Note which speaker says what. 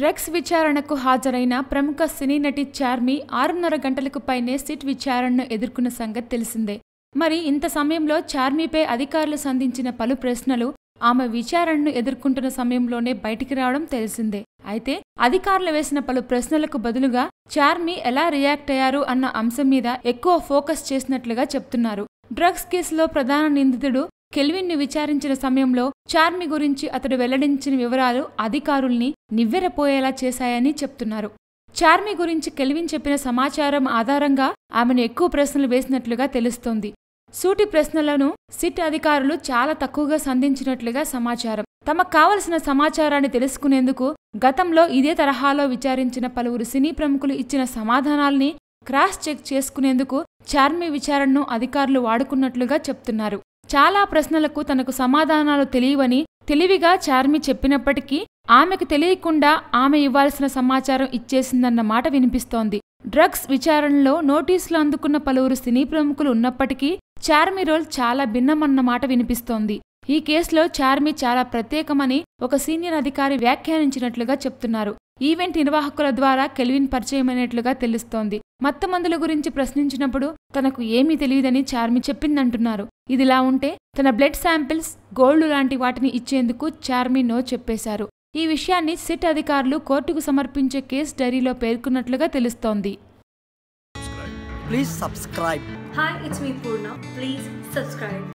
Speaker 1: Drugs విచారణకు హాజరైన ప్రముఖ సినీ నటి చార్మి ఆరున్నర గంటలకు పైనే సిట్ విచారణను ఎదుర్కొన్న సంగతి తెలిసిందే. మరి ఇంత సమయంలో చార్మీపై అధికారులు సంధించిన పలు ప్రశ్నలు ఆమె విచారణను ఎదుర్కొంటున్న సమయంలోనే బయటికి రావడం తెలిసిందే. అయితే అధికారులు వేసిన పలు ప్రశ్నలకు బదులుగా చార్మి ఎలా రియాక్ట్ అయ్యారు అన్న అంశం మీద ఎక్కువ ఫోకస్ చేసినట్లుగా చెప్తున్నారు. డ్రగ్స్ కేసులో ప్రధాన నిందితుడు కెల్విన్ను విచారించిన సమయంలో చార్మి గురించి అతడు వెల్లడించిన వివరాలు అధికారుల్ని నివ్వెరపోయేలా చేశాయని చెప్తున్నారు. చార్మి గురించి కెల్విన్ చెప్పిన సమాచారం ఆధారంగా ఆమెను ఎక్కువ ప్రశ్నలు వేసినట్లుగా తెలుస్తోంది. సూటి ప్రశ్నలను సిట్ అధికారులు చాలా తక్కువగా సంధించినట్లుగా సమాచారం. తమకు కావలసిన సమాచారాన్ని తెలుసుకునేందుకు గతంలో ఇదే తరహాలో విచారించిన పలువురు సినీ ప్రముఖులు ఇచ్చిన సమాధానాల్ని క్రాస్ చెక్ చేసుకునేందుకు చార్మి విచారణను అధికారులు వాడుకున్నట్లుగా చెప్తున్నారు. చాలా ప్రశ్నలకు తనకు సమాధానాలు తెలియవని తెలివిగా చార్మి చెప్పినప్పటికీ ఆమెకు తెలియకుండా ఆమె ఇవ్వాల్సిన సమాచారం ఇచ్చేసిందన్న మాట వినిపిస్తోంది. డ్రగ్స్ విచారణలో నోటీసులు అందుకున్న పలువురు సినీ ప్రముఖులు ఉన్నప్పటికీ చార్మి రోల్ చాలా భిన్నమన్న మాట వినిపిస్తోంది. ఈ కేసులో చార్మి చాలా ప్రత్యేకమని ఒక సీనియర్ అధికారి వ్యాఖ్యానించినట్లుగా చెప్తున్నారు. ఈవెంట్ నిర్వాహకుల ద్వారా కెల్విన్ పరిచయమైనట్లుగా తెలుస్తోంది మత్తమందుల గురించి ప్రశ్నించినప్పుడు తనకు ఏమీ తెలియదని చార్మి చెప్పిందంటున్నారు ఇదిలా ఉంటే తన బ్లడ్ శాంపిల్స్ గోల్డ్ లాంటి వాటిని ఇచ్చేందుకు చార్మి నో చెప్పేశారు ఈ విషయాన్ని సిట్ అధికారులు కోర్టుకు సమర్పించే కేసు డైరీలో పేర్కొన్నట్లుగా తెలుస్తోంది
Speaker 2: Please subscribe.
Speaker 3: Hi, it's me Purna. Please subscribe.